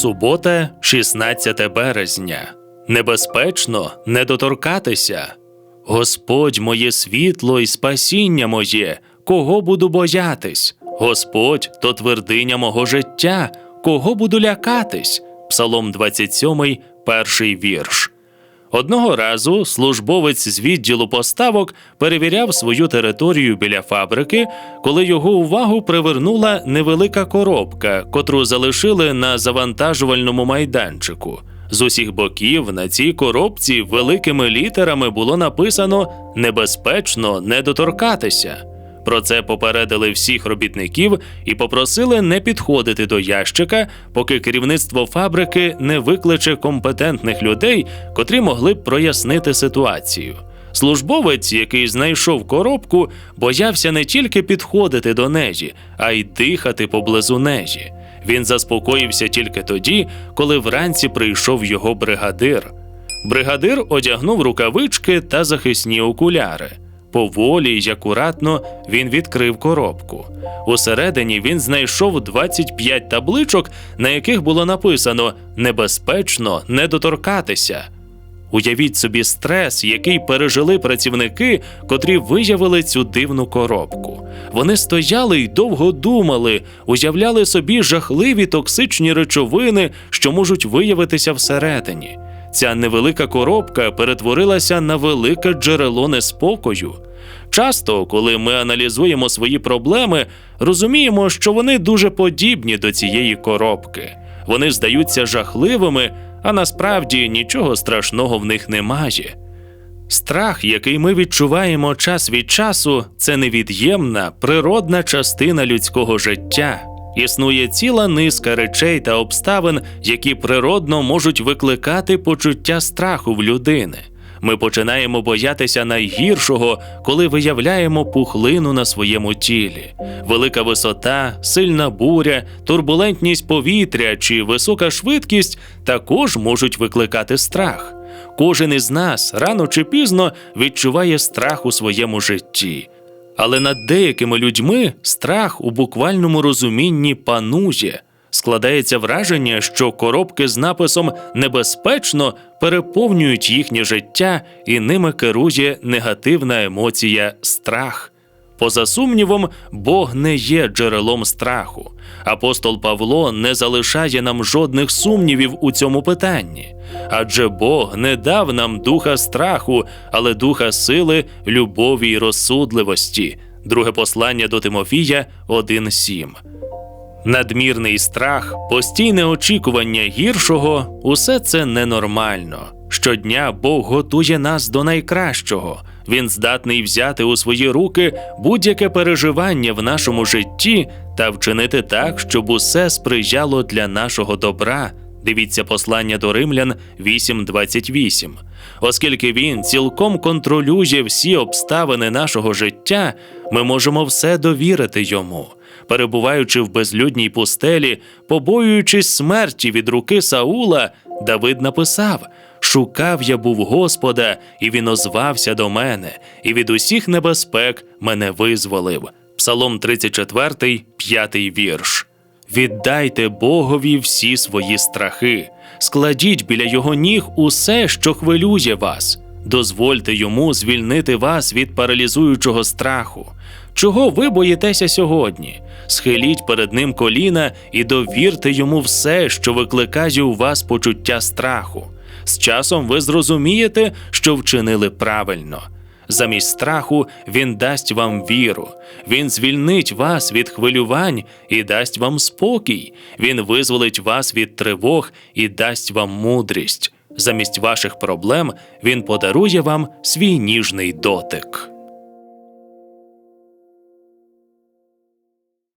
Субота, 16 березня. Небезпечно не доторкатися. Господь моє світло і спасіння моє, кого буду боятись? Господь то твердиня мого життя, кого буду лякатись? Псалом 27, перший вірш. Одного разу службовець з відділу поставок перевіряв свою територію біля фабрики, коли його увагу привернула невелика коробка, котру залишили на завантажувальному майданчику. З усіх боків на цій коробці великими літерами було написано небезпечно не доторкатися. Про це попередили всіх робітників і попросили не підходити до ящика, поки керівництво фабрики не викличе компетентних людей, котрі могли б прояснити ситуацію. Службовець, який знайшов коробку, боявся не тільки підходити до неї, а й дихати поблизу неї. Він заспокоївся тільки тоді, коли вранці прийшов його бригадир. Бригадир одягнув рукавички та захисні окуляри. Поволі й акуратно він відкрив коробку. Усередині він знайшов 25 табличок, на яких було написано Небезпечно не доторкатися. Уявіть собі стрес, який пережили працівники, котрі виявили цю дивну коробку. Вони стояли й довго думали, уявляли собі жахливі токсичні речовини, що можуть виявитися всередині. Ця невелика коробка перетворилася на велике джерело неспокою. Часто, коли ми аналізуємо свої проблеми, розуміємо, що вони дуже подібні до цієї коробки. Вони здаються жахливими, а насправді нічого страшного в них немає. Страх, який ми відчуваємо час від часу, це невід'ємна природна частина людського життя. Існує ціла низка речей та обставин, які природно можуть викликати почуття страху в людини. Ми починаємо боятися найгіршого, коли виявляємо пухлину на своєму тілі. Велика висота, сильна буря, турбулентність повітря чи висока швидкість також можуть викликати страх. Кожен із нас рано чи пізно відчуває страх у своєму житті. Але над деякими людьми страх у буквальному розумінні панує. Складається враження, що коробки з написом небезпечно переповнюють їхнє життя і ними керує негативна емоція страх. Поза сумнівом, Бог не є джерелом страху. Апостол Павло не залишає нам жодних сумнівів у цьому питанні, адже Бог не дав нам духа страху, але духа сили, любові й розсудливості. Друге послання до Тимофія 1.7. Надмірний страх, постійне очікування гіршого усе це ненормально. Щодня Бог готує нас до найкращого. Він здатний взяти у свої руки будь-яке переживання в нашому житті та вчинити так, щоб усе сприяло для нашого добра. Дивіться послання до римлян 8.28. Оскільки він цілком контролює всі обставини нашого життя, ми можемо все довірити йому. Перебуваючи в безлюдній пустелі, побоюючись смерті від руки Саула, Давид написав: Шукав я був Господа, і він озвався до мене, і від усіх небезпек мене визволив. Псалом 34, 5 вірш. Віддайте Богові всі свої страхи, складіть біля його ніг усе, що хвилює вас. Дозвольте йому звільнити вас від паралізуючого страху. Чого ви боїтеся сьогодні? Схиліть перед ним коліна і довірте йому все, що викликає у вас почуття страху. З часом ви зрозумієте, що вчинили правильно. Замість страху він дасть вам віру, він звільнить вас від хвилювань і дасть вам спокій. Він визволить вас від тривог і дасть вам мудрість. Замість ваших проблем він подарує вам свій ніжний дотик.